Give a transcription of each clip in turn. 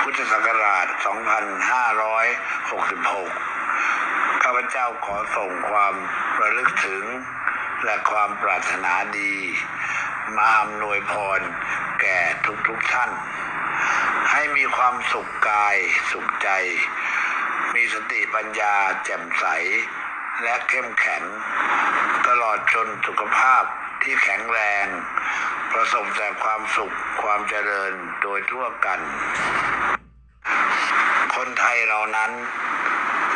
พุทธศักราช 2566 ข้าพเจ้าขอส่งความระลึกถึง และความปรารถนาดี มาอำนวยพรแก่ทุกๆทท่าน ให้มีความสุขกายสุขใจ มีสติปัญญาแจ่มใส และเข้มแข็ง ตลอดจนสุขภาพ ที่แข็งแรง ประสบแต่ความสุขความเจริญโดยทั่วกัน คนไทยเรานั้น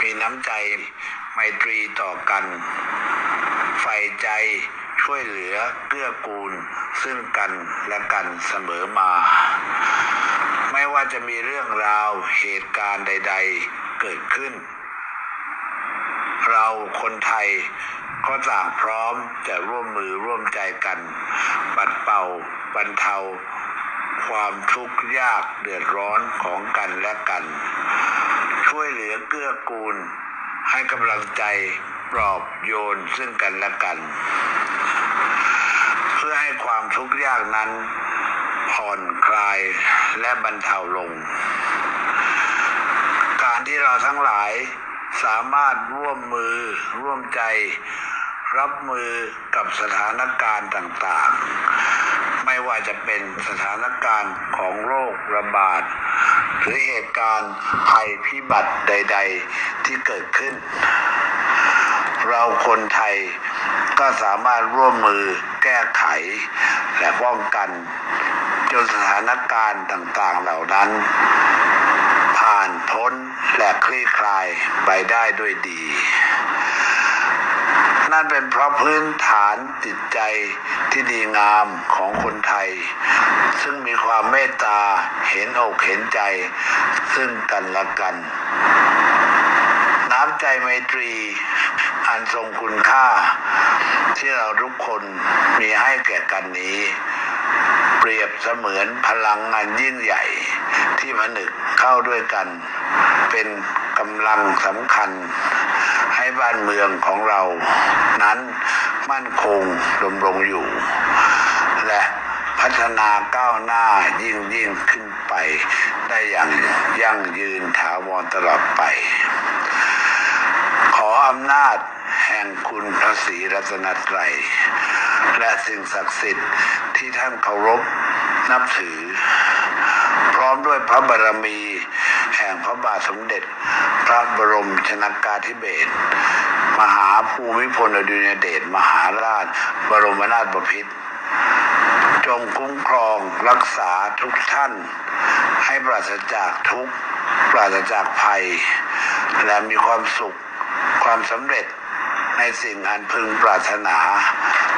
มีน้ำใจไมตรีต่อกันใฝ่ใจช่วยเหลือเกื้อกูล ซึ่งกันและกันเสมอมา ไม่ว่าจะมีเรื่องราวเหตุการณ์ใด ๆ เกิดขึ้น เราคนไทย ก็ต่างพร้อมจะร่วมมือร่วมใจกัน ปัดเป่าบรรเทา ความทุกข์ยากเดือดร้อนของกันและกัน ช่วยเหลือเกื้อกูล ให้กำลังใจปลอบโยนซึ่งกันและกัน เพื่อให้ความทุกข์ยากนั้น ผ่อนคลายและบรรเทาลง การที่เราทั้งหลายสามารถร่วมมือร่วมใจ รับมือกับสถานการณ์ต่างๆ ไม่ว่าจะเป็นสถานการณ์ของโรคระบาด หรือเหตุการณ์ภัยพิบัติใด ๆ ที่เกิดขึ้น เราคนไทยก็สามารถร่วมมือแก้ไข และป้องกัน จนสถานการณ์ต่างๆเหล่านั้น ผ่านพ้นและคลี่คลายไปได้ด้วยดี นั่นเป็นเพราะพื้นฐานจิตใจที่ดีงามของคนไทย ซึ่งมีความเมตตาเห็นอกเห็นใจ ซึ่งกันและกัน น้ำใจไมตรี อันทรงคุณค่า ที่เราทุกคนมีให้แก่กันนี้ เปรียบเสมือนพลังงานยิ่งใหญ่ที่ผนึกเข้าด้วยกัน เป็นกำลังสำคัญ ให้บ้านเมืองของเรานั้นมั่นคงดำรงอยู่ และพัฒนาก้าวหน้ายิ่งยิ่งขึ้นไป ได้อย่างยั่งยืนถาวรตลอดไป ขออำนาจแห่งคุณพระศรีรัตนตรัย และสิ่งศักดิ์สิทธิ์ที่ท่านเคารพนับถือ พร้อมด้วยพระบารมี แห่งพระบาทสมเด็จ พระบรมชนากาธิเบศรมหาภูมิพลอดุลยเดชมหาราช บรมนาถบพิตรจงคุ้มครองรักษาทุกท่าน ให้ปราศจากทุกปราศจากภัย และมีความสุขความสำเร็จในสิ่งอันพึงปรารถนา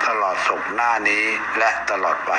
ตลอดศกหน้านี้และตลอดไป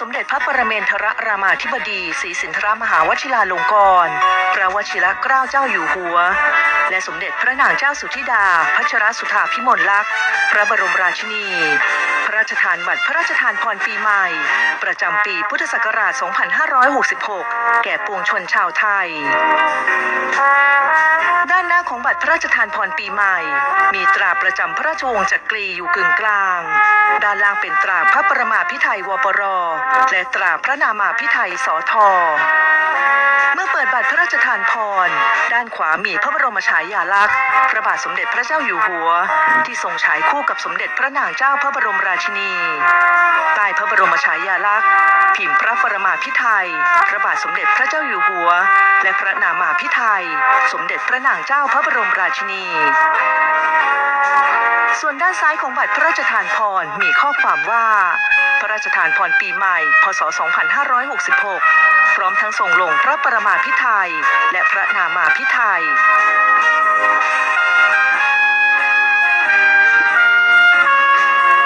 สมเด็จพระปรเมนทรรามาธิบดีศรีสินทรมหาวชิราลงกรณ์พระวชิรเกล้าเจ้าอยู่หัว และสมเด็จพระนางเจ้าสุธิดา พัชรสุธาพิมลลักษณ์ พระบรมราชินีพ ระราชทานบัตรพระราชทานพรปีใหม่ ประจำปีพุทธศักราช 2566 แก่ปวงชนชาวไทย ด้านหน้าของบัตรพระราชทานพรปีใหม่ มีตราประจำพระราชวงศ์จักรีอยู่กึ่งกลาง ด้านล่างเป็นตราพระประมาพิไทยวปร และตราพระนามาพิไทยสอทอ เมื่อเปิดบัตรพระราชทานพร ด้านขวามีพระบรมฉายาลักษณ์พระบาทสมเด็จพระเจ้าอยู่หัว ที่ทรงฉายคู่กับสมเด็จพระนางเจ้าพระบรมราชินีใต้พระบรมฉายาลักษณ์พิมพ์พระประมาพิไทยพระบาทสมเด็จพระเจ้าอยู่หัว และพระนามาพิไทยสมเด็จพระนางเจ้าพระบรมราชินี ส่วนด้านซ้ายของบัตรพระราชทานพรมีข้อความว่า ระราชทานพรปีใหม่ พศ 2566 พร้อมทั้งส่งลงพระประมาพิไทยและพระนามาพิไทย